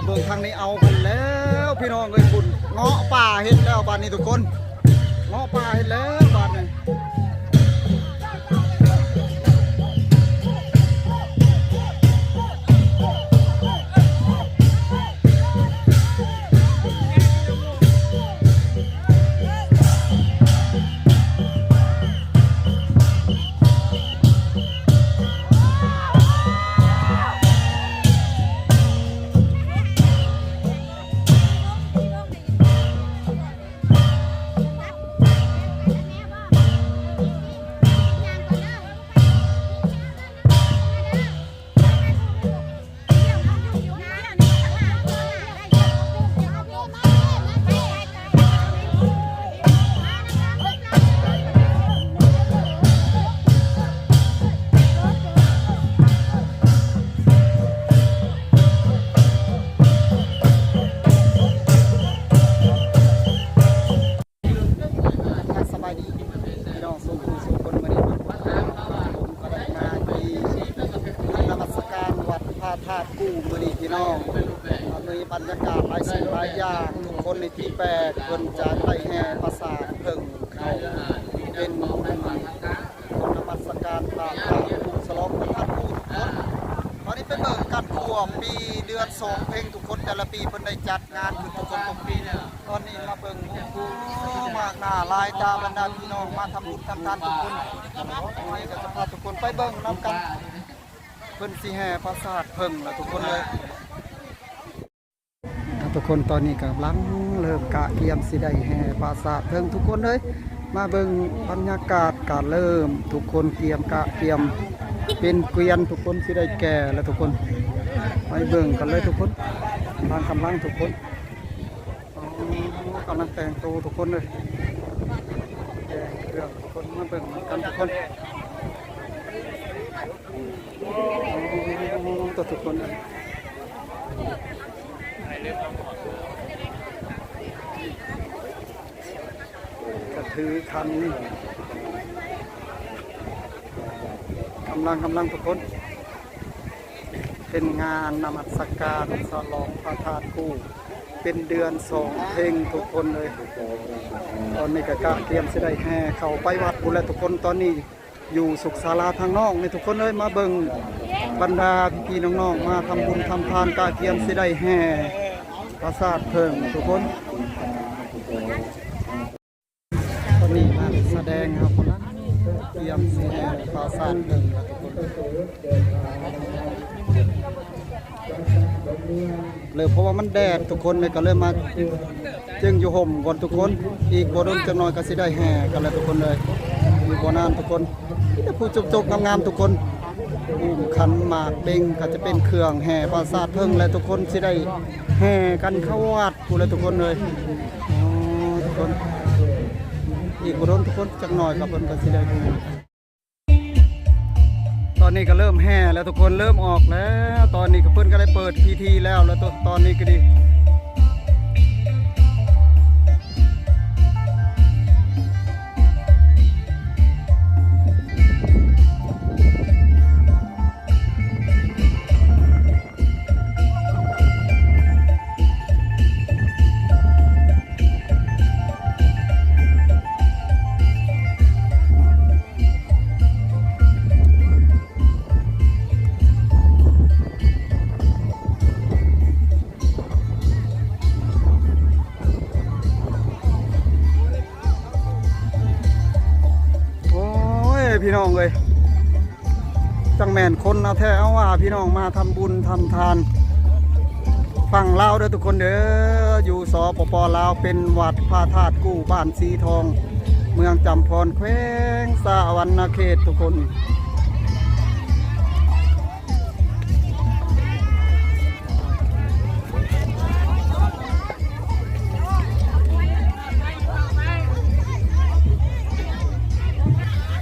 มาเบิ่งทางนี้เอากันแล้วพี่น้องเอ้ยคุณเงาะป่าเห็นแล้วบ้านนี้ทุกคนเงาะป่าเห็นแล้วบ้านนี้ สองเพลงทุกคนแต่ละปีเพิ่นได้จัดงานขึ้นทุกคนทุกปีเนี่ยตอนนี้มาเบิ่งกูมากหน้าหลายตาบรรดาพี่น้องมาทำบุญทำทานทุกคนวันนี้ก็จะพาทุกคนไปเบิ่งนํกันเพิ่นสิแห่ปราสาทเพิ่งแล้วทุกคนเลยทุกคนตอนนี้กำลังเริ่มกะเกียมสิได้แห่ปราสาทเพิ่งทุกคนเลยมาเบิ่งบรรยากาศการเริ่ม ทุกคนเกียมกะเกียมเป็นเกวียนทุกคนสิได้แก่แล้วทุกคน ไปเบิ่งกันเลยทุกคนทางกำลังทุกคนกำลังแต่งตัวทุกคนเลยแต่งเครื่องทุกคนมาเบิ่งกันทุกคนตัวทุกคนเลยก็ถือคันกำลังกำลังทุกคน เป็นงานนมัสการสลองพระธาตุคู่เป็นเดือนสองเพลงทุกคนเลย ตอนนี้ก็กะเตรียมสิได้แห่เข้าไปวัดบุญและทุกคนตอนนี้อยู่สุขศาลาทางนอกในทุกคนเลยมาเบิงบรรดาพี่ๆน้องๆมาทำบุญทำทานกะเตรียมสิได้แห่ปราสาทเพิ่งทุกคน เลยเพราะว่ามันแดดทุกคนเลยก็เลยมาจึงอยู่ห่มก่อนทุกคน อีกบ่โดนจังหน่อยก็สิได้แห่กันแล้วทุกคนเลยมีบ่นานทุกคนนี่ผู้จกๆงามๆทุกคนอุ้มขันหมากเบ่งก็จะเป็นเครื่องแห่ปราสาทเพิ่งและทุกคนสิได้แห่กันเข้าวัดกูเลยทุกคนเลยอ๋อทุกคน อีกบรนทุกคนจักหน่อยกับเพิ่นก็สิได้ อนนี้ก็เริ่มแห่แล้วทุกคนเริ่มออกแล้ว ตอนนี้ก็เพื่อนก็ได้เปิดพิธีแล้วแล้วตอนนี้ก็ดี พี่น้องมาทำบุญทำทานฟังลาวเด้อทุกคนเด้ออยู่สปปลาวเป็นวัดพระธาตุกู้บ้านสีทอง เมืองจำพรแขวงสะวรรณเขตทุกคน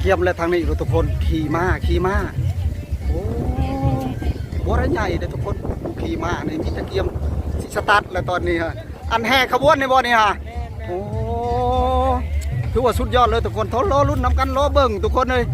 เกี่ยมและทางนี้ทุกคนขี่ม้าขี่ม้า บัวระใหญ่เด้อทุกคนขี่ม้านี่มีตะเกียมสิสตาร์ทแล้วตอนนี้ฮะอันแห่ขบวนในบ่นี่ฮะโอ้ถือว่าสุดยอดเลยทุกคนทนรอรุ่นน้ำกันรอเบิ่งทุกคนเลย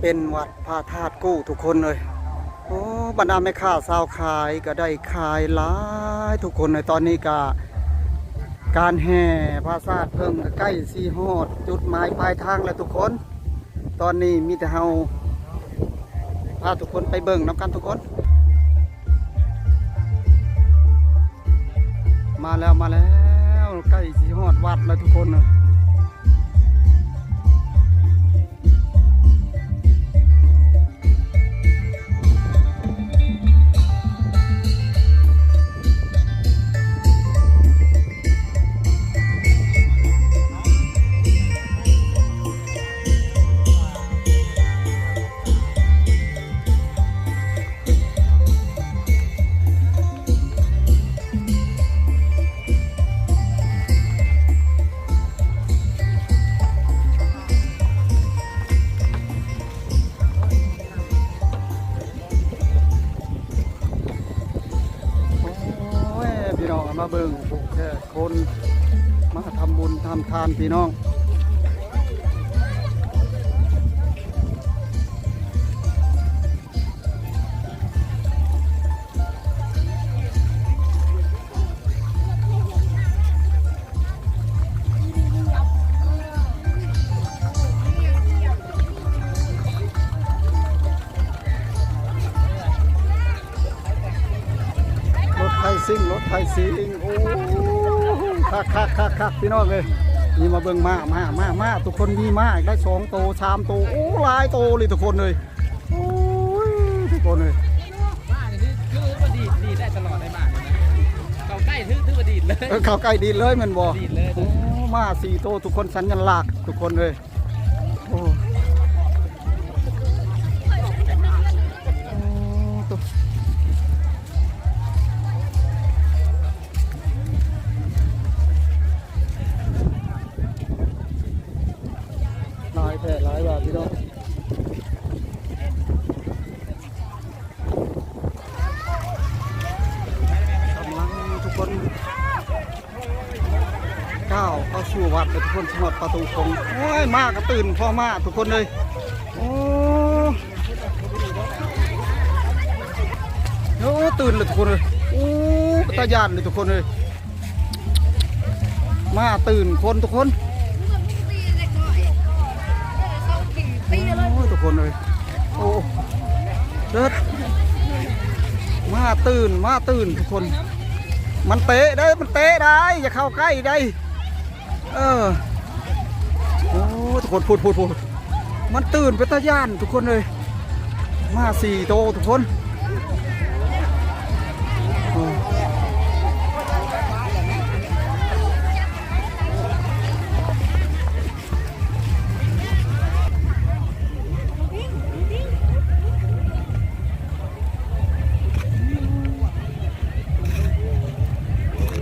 เป็นวัดพระธาตุกู้ทุกคนเลย โอ้บรรดาแม่ค้าสาวขายก็ได้ขายหลายทุกคนในตอนนี้ก็การแห่พระธาตุเพิ่งใกล้สีฮอด จุดหมายปลายทางแล้วทุกคน ตอนนี้มีแต่เฮาพาทุกคนไปเบิ่งน้ำกันทุกคน มาแล้วมาแล้วใกล้สีฮอดวัดแล้วทุกคนน่ะโพี่น้องรถไทยซิ่งรถไทยซิ่งโอ้คักคักคักคักพี่น้องเลย นี่มาเบิ่งมามามามาทุกคนมีมากได้สองโตชามโตโอ้หลายโตเลยทุกคนเลยโอ้ยทุกคนเลยบ้านนี่คือว่าดีดดีดได้ตลอดในบ้านเลยนะเขาใกล้ถือถือว่าดีดเลยเออเข้าใกล้ดีเลยแมันบ่ดีดเลย โอ้มาสี่โตทุกคนสัญลักษณ์ทุกคนเลยโอ้าวเข้าสู่วัดเลยทุกคนสำหรับประตูคงโอ้ยมากก็ตื่นพ่อมาทุกคนเลยโอ้โอ้ตื่นเลยทุกคนเลยโอ้ตายานเลยทุกคนเลยมาตื่นคนทุกคนโอ้ยทุกคนเลยโอ้เดิดมาตื่นมาตื่นทุกคน มันเตะได้มันเตะได้อย่าเข้าใกล้ได้ เออโอ้ทุกคนพูดพูดพูดมันตื่นไปตาย่านทุกคนเลย มาสี่โตทุกคน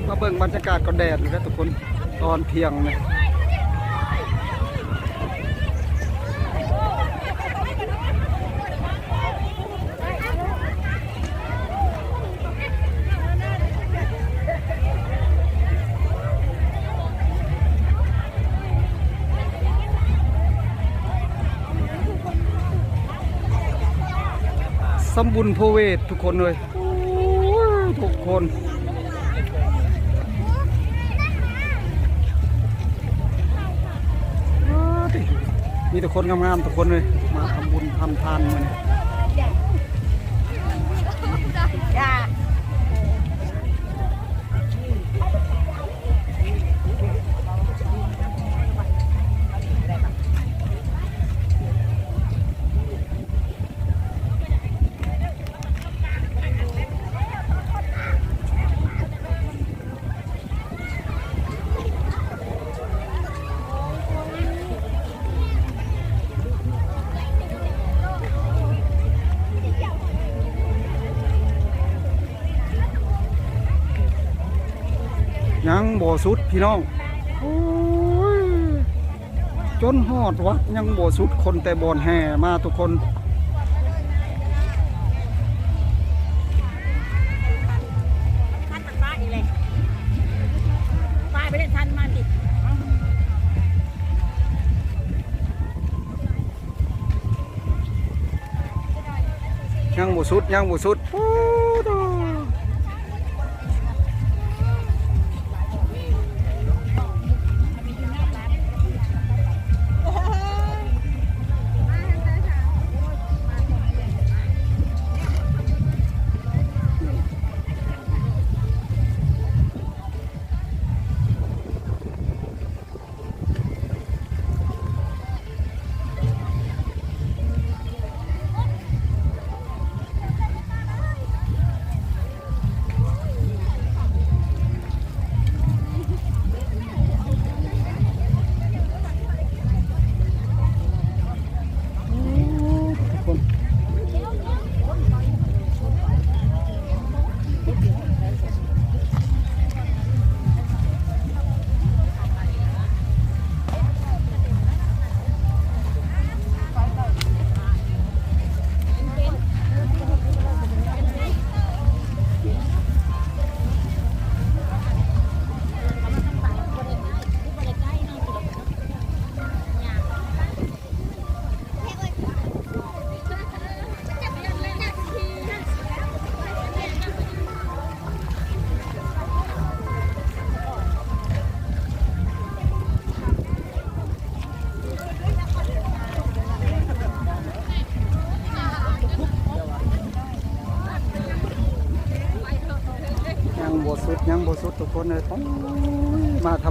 มาเบิ่งบรรยากาศก็แดดเลยนะทุกคน ตอนเที่ยงเนี่ยสมบุญโพเวททุกคนเลยโอ้ยทุกคนอ้าวดิมี แต่คนงามๆทุกคนเลยมาทำบุญทำทานมันยั งบ่สุดพี่น้องโอ้ยจนหอดวัดยังบ่สุดคนแต่บอนแห่มาทุกคนท่านมันป้าอีกเลยป้าไปเล่นท่านมาดิสุดยังบ่สุด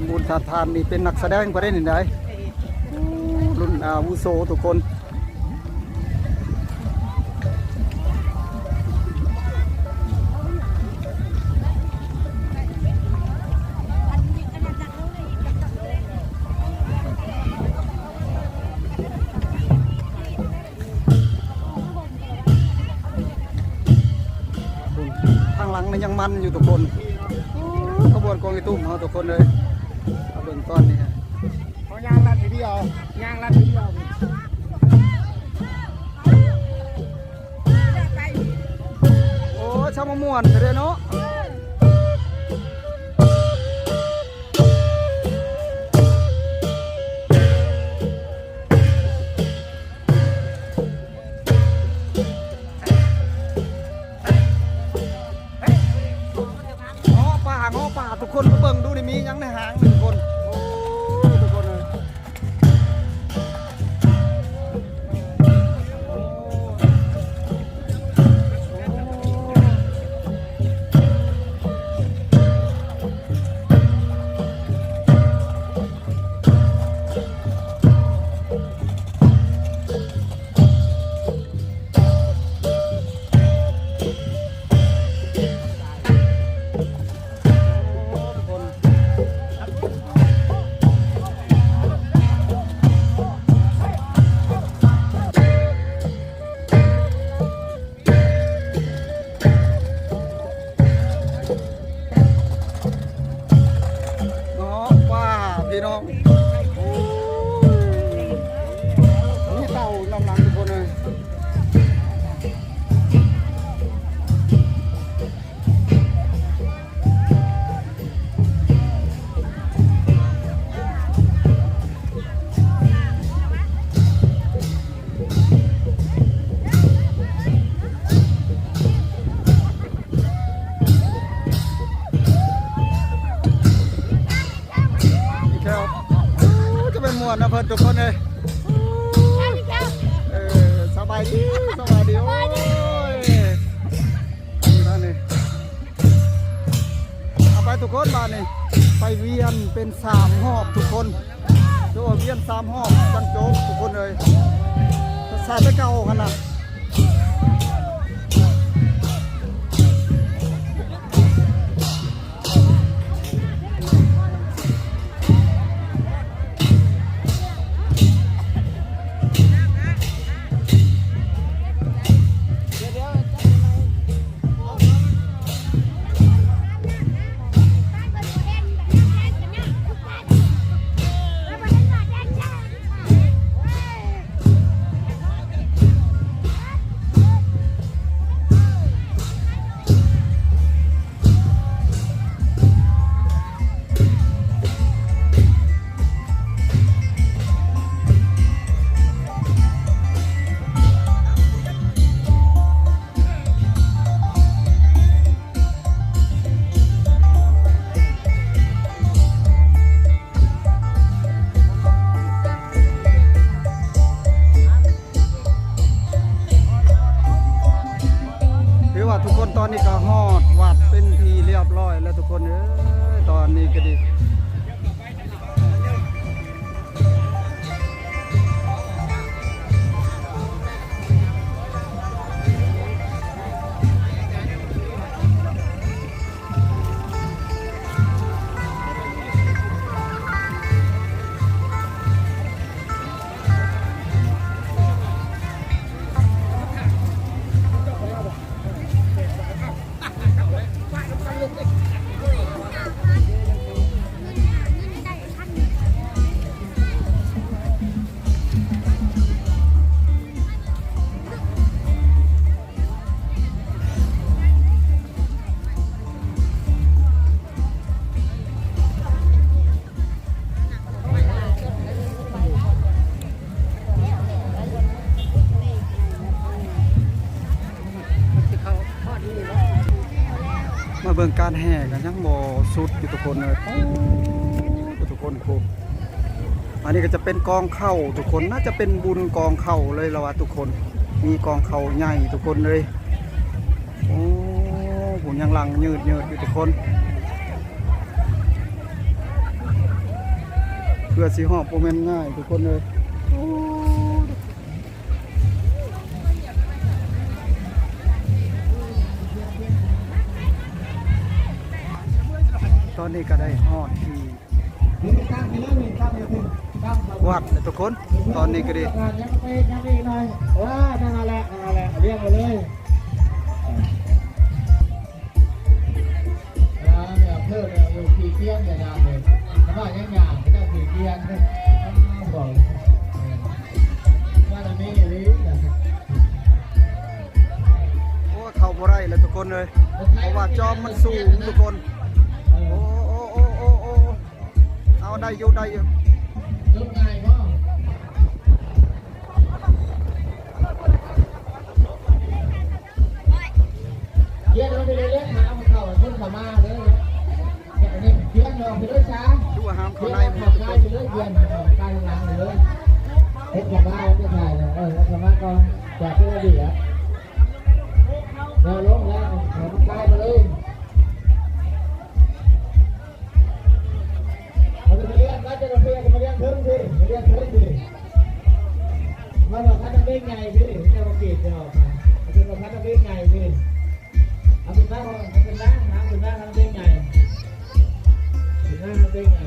ำบุญทานทานนี่เป็นนักแสดงบ่ได้นี่ได้รุ่นอาวุโสทุกคนทางหลังนี่ยังมันอยู่ทุกคนขบวนกองไอตุ้มเขาทุกคนเลย เอ คนมานี่ไปเวียนเป็นสามหอบทุกคนดูว่าเวียนสามหอบจังโจ๊กทุกคนเลยสาดไปเก่ากันนะ เบิ่งการแห่กันยังบ่สุดอยู่ทุกคนเลยโอ้ทุกคนครูอันนี้ก็จะเป็นกองเข้าทุกคนน่าจะเป็นบุญกองเข้าเลยละว่าทุกคน มีกองเข้าใหญ่ทุกคนเลยโอ้ผมยังหลังยืดยืดอยู่ทุกคน เพื่อสีหอบโปรแมนง่ายทุกคนเลย นนี้ก็ได้ฮอดที่วัดแล้วทุกคน ตอนนี้ก็ดี จากที่เราดีอะเราลงแล้วขับกายมาเลยเอาไปเลี้ยงแล้วจะเราเลี้ยงมาเลี้ยงเพิ่มสิมาเลี้ยงเพิ่มสิมาบอกพัดเป็นไงสิจะมาเกลียดจะออกมาเป็นมาพัดเป็นไงสิเอาเป็นบ้านเอาเป็นบ้านน้ำเป็นบ้าทำเป็นไงเป็นบ้าทำเป็นไง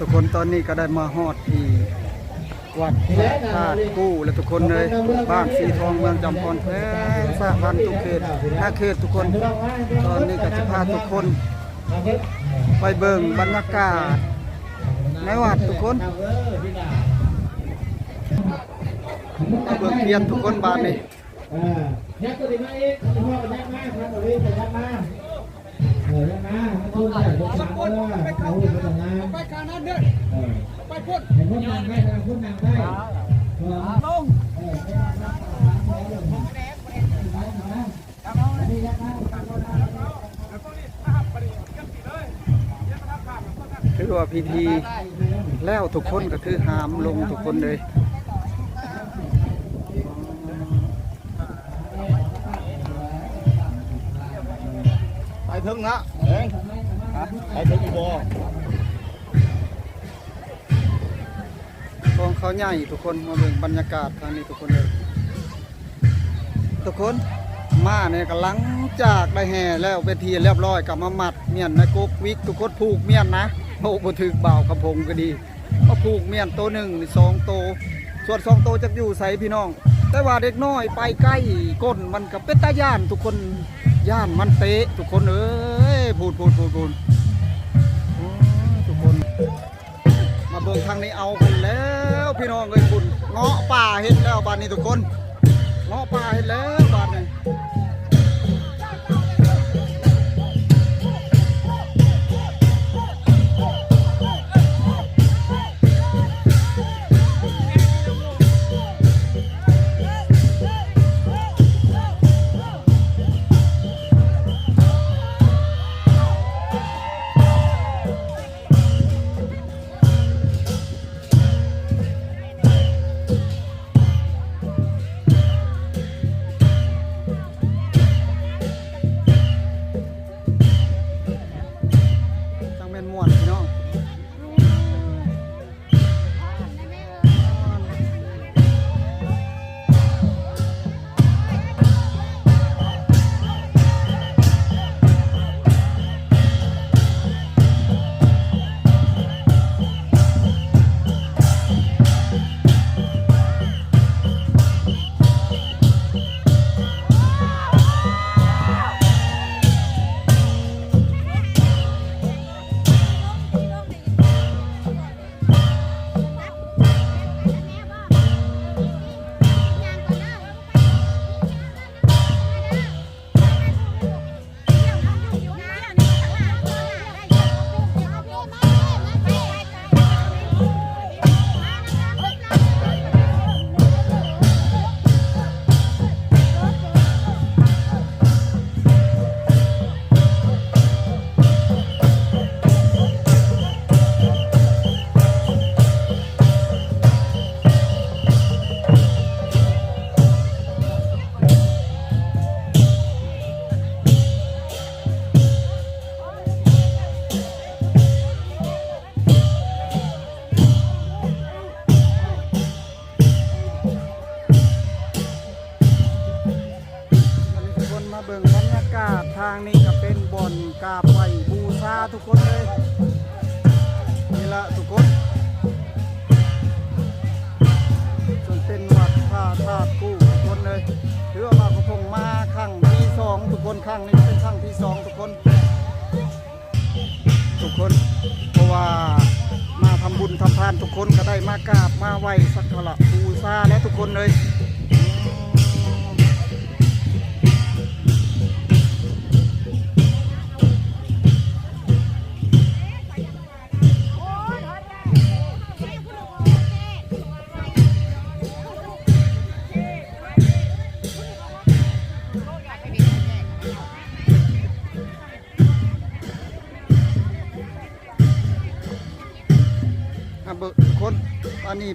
ทุกคนตอนนี้ก็ได้มาฮอดที่ วัดพาตุกู้แล้วทุกคนเลยบ้านสีทองเมืองจำพรแพร่สร้างพันทุกเขตห้าเขตทุกคน ตอนนี้ก็จะพาทุกคน ไปเบิ่งบรรยากาศในวัดทุกคนไปเบิ่งเทียนทุกคนบ้านนี้เออยักษ์ตัวนี้มาอีกพ่อยักษ์มาครับตัวนี้ยักษ์มาเออยักษ์มาพูดใส่ลูกสาวว่าเขาพูดภาษาน้ำไปข้างนั้นเด้อ ไปพุ่นเห็นพูดนางได้ทางพูดนางได้ลงเออไปนางได้นี่ยักษ์มาคือว่าพิธีแล้วทุกคนก็คือหามลงทุกคนเลยไปถึงนะเองไปถึงอีบ่ กองเขาใหญ่ทุกคนมาเบิ่งบรรยากาศทางนี้ทุกคนเลยทุกคนมาเนี่ยกำลังจากได้แห่แล้วเป็นทีเรียบร้อยกลับมามัดเมียนในกกวิกทุกคนผูกเมียนนะโอ้บ่ถึกบ่ากระพงก็ดีก็ผูกเมียนตัวหนึ่งสองตัวส่วนสองตัวจะอยู่ใส่พี่น้อง แต่ว่าเด็กน้อยไปใกล้ก้นมันกับเป็นตาย่านทุกคนย่านมันเตะทุกคนเอ้ยพูดพูดพูดพูด เบิ่งทางนี้เอากันแล้วพี่น้องเอ้ยคุณเงาะป่าเห็นแล้วบ้านนี้ทุกคนเงาะป่าเห็นแล้วบ้านนี้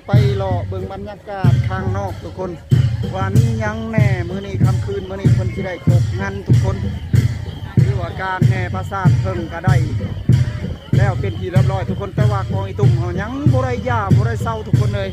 ไปรอเบิ่งบรรยากาศข้างนอกทุกคนวันนี้ยังแน่มื้อนี้ค่ำคืนมื้อนี้คนที่ได้ครบงานทุกคนหรือว่าการแห่ประสาทเพิ่งก็ได้ แล้วเป็นที่เรียบร้อยทุกคนแต่ว่ากองอีตุ่มเขายังบ่ได้ย่าบ่ได้เศร้าทุกคนเลย